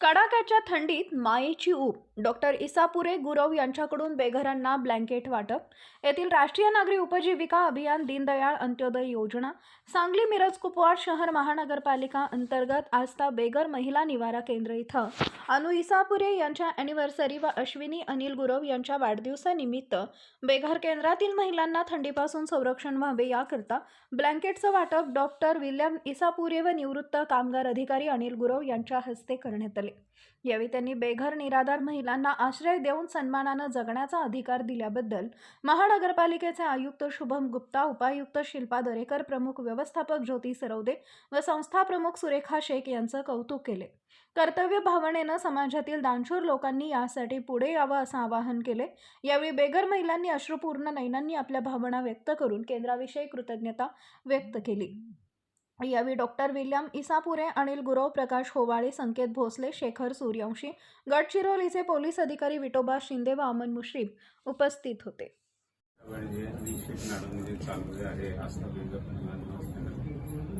कडाक्याच्या थंडीत मायेची ऊब. डॉक्टर इसापुरे गुरव यांच्याकडून बेघरांना ब्लँकेट वाटप. येथील राष्ट्रीय नागरी उपजीविका अभियान दीनदयाळ अंत्योदय योजना. सांगली मिरज कुपवाड शहर महानगरपालिका अंतर्गत आस्था बेघर महिला निवारा केंद्र इथं. अनु इसापुरे यांच्या अॅनिव्हर्सरी व अश्विनी अनिल गुरव यांच्या वाढदिवसानिमित्त बेघर केंद्रातील महिलांना थंडीपासून संरक्षण व्हावे याकरता ब्लँकेटचं वाटप डॉक्टर विल्यम इसापुरे व निवृत्त कामगार अधिकारी अनिल गुरव यांच्या हस्ते करण्यात आले. यावेळी त्यांनी बेघर निराधार महिलांना आश्रय देऊन सन्मानानं जगण्याचा अधिकार दिल्याबद्दल महानगरपालिकेचे आयुक्त शुभम गुप्ता उपायुक्त शिल्पा दरेकर प्रमुख व्यवस्थापक ज्योती सरवदे व संस्था प्रमुख सुरेखा शेख यांचं कौतुक केले. कर्तव्य भावनेनं समाजातील दानशूर लोकांनी यासाठी पुढे यावं असं आवाहन केले. यावेळी बेघर महिलांनी अश्रुपूर्ण नैनांनी आपल्या भावना व्यक्त करून केंद्राविषयी कृतज्ञता व्यक्त केली. यावेळी डॉक्टर विल्यम इसापुरे अनिल गुरव प्रकाश होवाळे संकेत भोसले शेखर सूर्यवंशी गडचिरोलीचे पोलीस अधिकारी विटोबा शिंदे व अमन मुश्रीफ उपस्थित होते.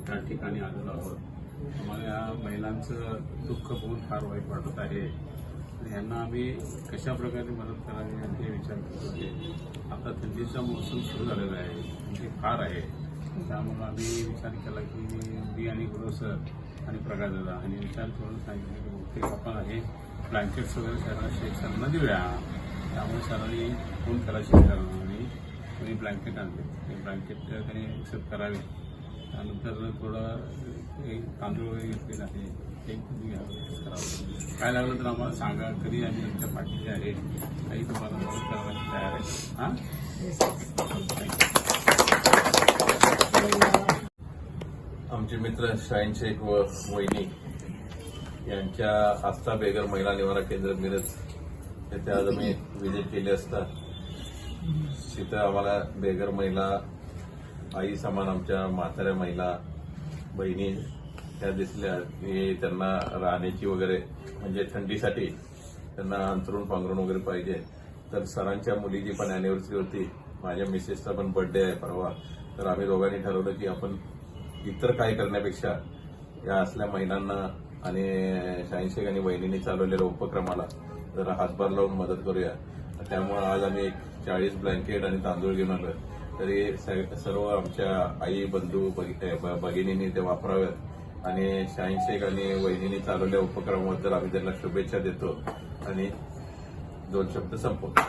त्या ठिकाणी आलेलो आहोत. आम्हाला या महिलांचं दुःख बघून फार वाईट वाटत आहे. यांना आम्ही कशा प्रकारे मदत करावी हे विचार करत होते. आता थंडीचा मोसम सुरू झालेला आहे. थंडी फार आहे. त्यामुळे आम्ही विचार केला की मी आणि गुरु सर आणि प्रकाश दादा. आणि विचार करून सांगितलं की बहुतेक आपण हे ब्लँकेट्स वगैरे सरांना शेख सरांना देऊया त्यामुळे सरांनी फोन केला शेतकऱ्यांना आणि मी ब्लँकेट आणले. ते ब्लँकेट त्यांनी एक्सेप्ट करावे. त्यानंतर थोडं एक तांदूळ वगैरे घेतलेला आहे ते तुम्ही घ्यावं करावं काय लागलं तर आम्हाला सांगा. कधी आम्ही तुमच्या पाठीचे आहे. काही तुम्हाला मदत करायला तयार आहे. हां? आमचे मित्र शाहीन शेख व वहिनी यांच्या आस्था बेगर महिला निवारा केंद्र मिरज येथे आज आम्ही व्हिजिट केली असता. तिथं आम्हाला बेगर महिला आई समान आमच्या म्हाताऱ्या महिला बहिणी त्या दिसल्या. की त्यांना राहण्याची वगैरे म्हणजे थंडीसाठी त्यांना अंतरून पांघरून वगैरे पाहिजे. तर सरांच्या मुलीची पण अॅनिव्हर्सरी होती. माझ्या मिसेसचा पण बर्थडे आहे परवा. तर आम्ही दोघांनी ठरवलं की आपण इतर काय करण्यापेक्षा या असल्या महिलांना आणि शहाऐंशी आणि वहिनींनी चालवलेल्या उपक्रमाला जरा हातभार लावून मदत करूया. त्यामुळे आज आम्ही एक चाळीस ब्लँकेट आणि तांदूळ घेऊन आलो तरी स- सर्व आमच्या आई बंधू ब- भगिनींनी ते वापराव्यात. आणि शहाऐंशी आणि वहिनींनी चालवलेल्या उपक्रमाबद्दल आम्ही त्यांना शुभेच्छा देतो. आणि दोन शब्द संपवतो.